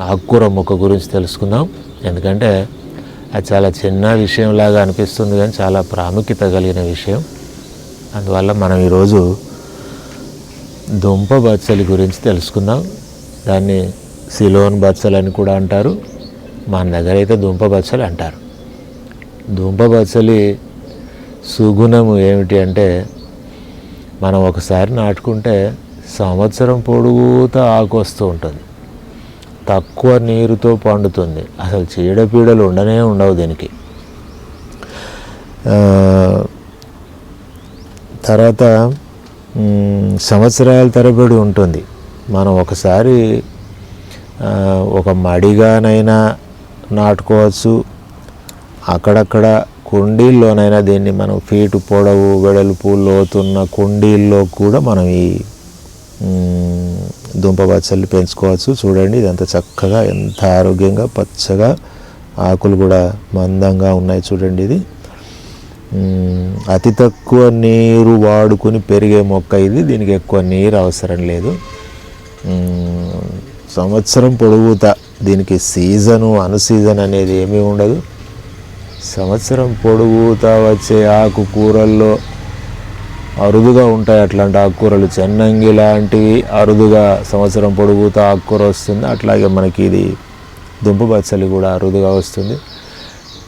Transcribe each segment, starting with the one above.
ఆకుకూర మొక్క గురించి తెలుసుకుందాం. ఎందుకంటే అది చాలా చిన్న విషయంలాగా అనిపిస్తుంది కానీ చాలా ప్రాముఖ్యత కలిగిన విషయం. అందువల్ల మనం ఈరోజు దుంప బచ్చలి గురించి తెలుసుకుందాం. దాన్ని సిలోన్ బచ్చలు అని కూడా అంటారు. మన దగ్గర అయితే దుంప బచ్చలి అంటారు. దుంప బచ్చలి సుగుణము ఏమిటి అంటే మనం ఒకసారి నాటుకుంటే సంవత్సరం పొడుగుతా ఆకు వస్తూ ఉంటుంది. తక్కువ నీరుతో పండుతుంది. అసలు చీడపీడలు ఉండనే ఉండవు దీనికి. తర్వాత సంవత్సరాల తరబడి ఉంటుంది. మనం ఒకసారి ఒక మడిగానైనా నాటుకోవచ్చు. అక్కడక్కడ కుండీల్లోనైనా దీన్ని మనం ఫీటు పొడవు వెడల్పు లోతున్న కుండీల్లో కూడా మనం ఈ దుంప బచ్చల్ని పెంచుకోవచ్చు చూడండి. ఇదంతా చక్కగా ఎంత ఆరోగ్యంగా పచ్చగా ఆకులు కూడా మందంగా ఉన్నాయి చూడండి ఇది. అతి తక్కువ నీరు వాడుకుని పెరిగే మొక్క ఇది. దీనికి ఎక్కువ నీరు అవసరం లేదు. సంవత్సరం పొడుగుతా దీనికి సీజను అనుసీజన్ అనేది ఏమీ ఉండదు. సంవత్సరం పొడుగుతా వచ్చే ఆకుకూరల్లో అరుదుగా ఉంటాయి అట్లాంటి ఆకుకూరలు. చెన్నంగి లాంటివి అరుదుగా సంవత్సరం పొడుగుతా ఆకుకూర వస్తుంది. అట్లాగే మనకి ఇది దుంప బచ్చలి కూడా అరుదుగా వస్తుంది.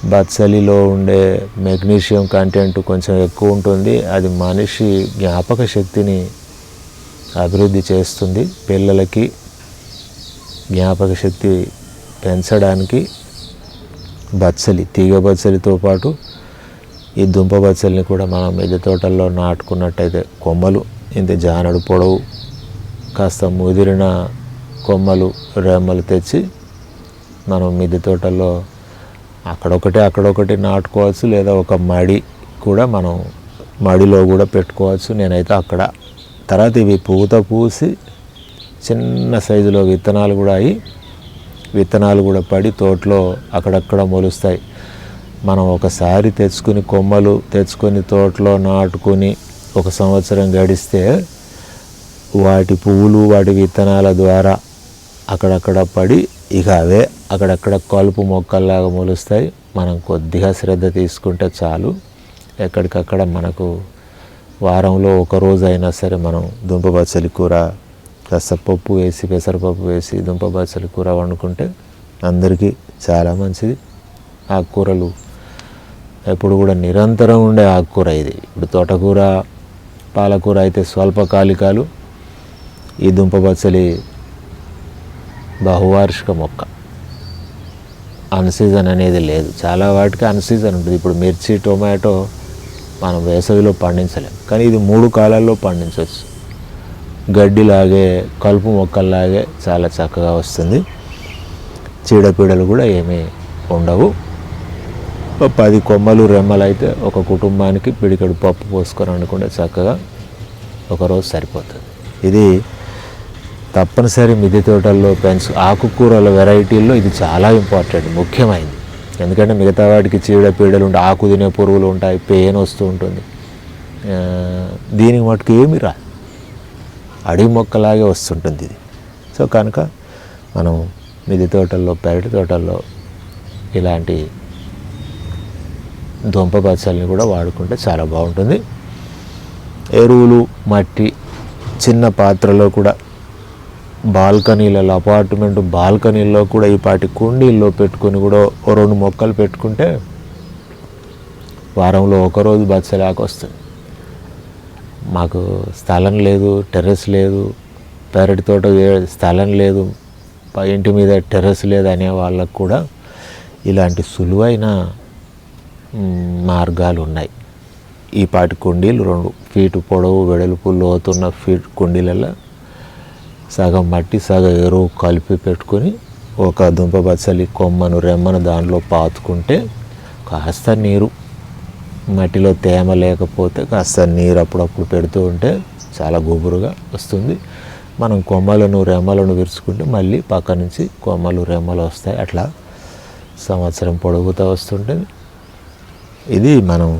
బత్సలిలో ఉండే మెగ్నీషియం కంటెంట్ కొంచెం ఎక్కువ ఉంటుంది. అది మనిషి జ్ఞాపక శక్తిని అభివృద్ధి చేస్తుంది. పిల్లలకి జ్ఞాపక శక్తి పెంచడానికి బత్సలి తీగ బత్సలితో పాటు ఈ దుంప బచ్చల్ని కూడా మనం మిద్దె తోటల్లో నాటుకున్నట్టయితే కొమ్మలు ఇంత జానడు పొడవు కాస్త ముదిరిన కొమ్మలు రెమ్మలు తెచ్చి మనం మిద్దె తోటల్లో అక్కడొకటి అక్కడొకటి నాటుకోవచ్చు లేదా ఒక మడి కూడా మనం మడిలో కూడా పెట్టుకోవచ్చు. నేనైతే అక్కడ తర్వాత ఇవి పూత పూసి చిన్న సైజులో విత్తనాలు కూడా అయ్యి విత్తనాలు కూడా పడి తోటలో అక్కడక్కడ మొలుస్తాయి. మనం ఒకసారి తెచ్చుకుని కొమ్మలు తెచ్చుకొని తోటలో నాటుకొని ఒక సంవత్సరం గడిస్తే వాటి పువ్వులు వాటి విత్తనాల ద్వారా అక్కడక్కడ పడి ఇక అవే అక్కడక్కడ కలుపు మొక్కల్లాగా మొలుస్తాయి. మనం కొద్దిగా శ్రద్ధ తీసుకుంటే చాలు. ఎక్కడికక్కడ మనకు వారంలో ఒక రోజు అయినా సరే మనం దుంప బచ్చలి కూర కాస్త పప్పు వేసి పెసరపప్పు వేసి దుంప బచ్చలి కూర వండుకుంటే అందరికీ చాలా మంచిది. ఆ కూరలు ఎప్పుడు కూడా నిరంతరం ఉండే ఆకుకూర ఇది. ఇప్పుడు తోటకూర పాలకూర అయితే స్వల్పకాలికాలు ఈ దుంపబచ్చలి బహువార్షిక మొక్క. అన్సీజన్ అనేది లేదు. చాలా వాటికి అన్సీజన్ ఉంటుంది. ఇప్పుడు మిర్చి టొమాటో మనం వేసవిలో పండించలేం. కానీ ఇది మూడు కాలాల్లో పండించవచ్చు. గడ్డిలాగే కలుపు మొక్కల్లాగే చాలా చక్కగా వస్తుంది. చీడపీడలు కూడా ఏమీ ఉండవు. పది కొమ్మలు రెమ్మలు అయితే ఒక కుటుంబానికి పిడికడు పప్పు పోసుకొని అనుకుంటే చక్కగా ఒకరోజు సరిపోతుంది. ఇది తప్పనిసరి మిద్దె తోటల్లో పెంచు ఆకుకూరల వెరైటీల్లో ఇది చాలా ఇంపార్టెంట్ ముఖ్యమైనది. ఎందుకంటే మిగతా వాటికి చీడపీడలు ఉంటాయి ఆకు తినే పురుగులు ఉంటాయి పెయిన్ వస్తూ ఉంటుంది. దీనికి మటుకు ఏమి రా అడవి మొక్కలాగే వస్తుంటుంది ఇది. సో కనుక మనం మిద్దె తోటల్లో పెరటి తోటల్లో ఇలాంటి దుంప పచ్చల్ని కూడా వాడుకుంటే చాలా బాగుంటుంది. ఎరువులు మట్టి చిన్న పాత్రలో కూడా బాల్కనీలలో అపార్ట్మెంట్ బాల్కనీల్లో కూడా ఈ పాటి కుండీల్లో పెట్టుకొని కూడా ఓ రెండు మొక్కలు పెట్టుకుంటే వారంలో ఒకరోజు బచ్చలాకు వస్తుంది. మాకు స్థలం లేదు టెర్రస్ లేదు పెరటి తోట స్థలం లేదు ఇంటి మీద టెర్రస్ లేదు అనే వాళ్ళకు కూడా ఇలాంటి సులువైన మార్గాలు ఉన్నాయి. ఈ పాటి కుండీలు రెండు ఫీటు పొడవు వెడల్పు లోతున్న ఫీట్ కుండీలలో సగం మట్టి సగం ఎరువు కలిపి పెట్టుకొని ఒక దుంప బచ్చలి కొమ్మను రెమ్మను దానిలో పాతుకుంటే కాస్త నీరు మట్టిలో తేమ లేకపోతే కాస్త నీరు అప్పుడప్పుడు పెడుతూ ఉంటే చాలా గుబురుగా వస్తుంది. మనం కొమ్మలను రెమ్మలను విరుచుకుంటే మళ్ళీ పక్క నుంచి కొమ్మలు రెమ్మలు వస్తాయి. అట్లా సంవత్సరం పొడుగుతూ వస్తుంటుంది. ఇది మనం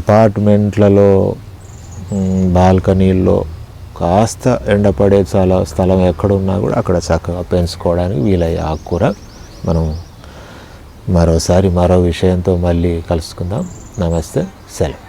అపార్ట్మెంట్లలో బాల్కనీల్లో కాస్త ఎండపడే చాలా స్థలం ఎక్కడున్నా కూడా అక్కడ చక్కగా పెంచుకోవడానికి వీలయ్యే ఆకుకూర మనం మరోసారి మరో విషయంతో మళ్ళీ కలుసుకుందాం. నమస్తే సెలవు.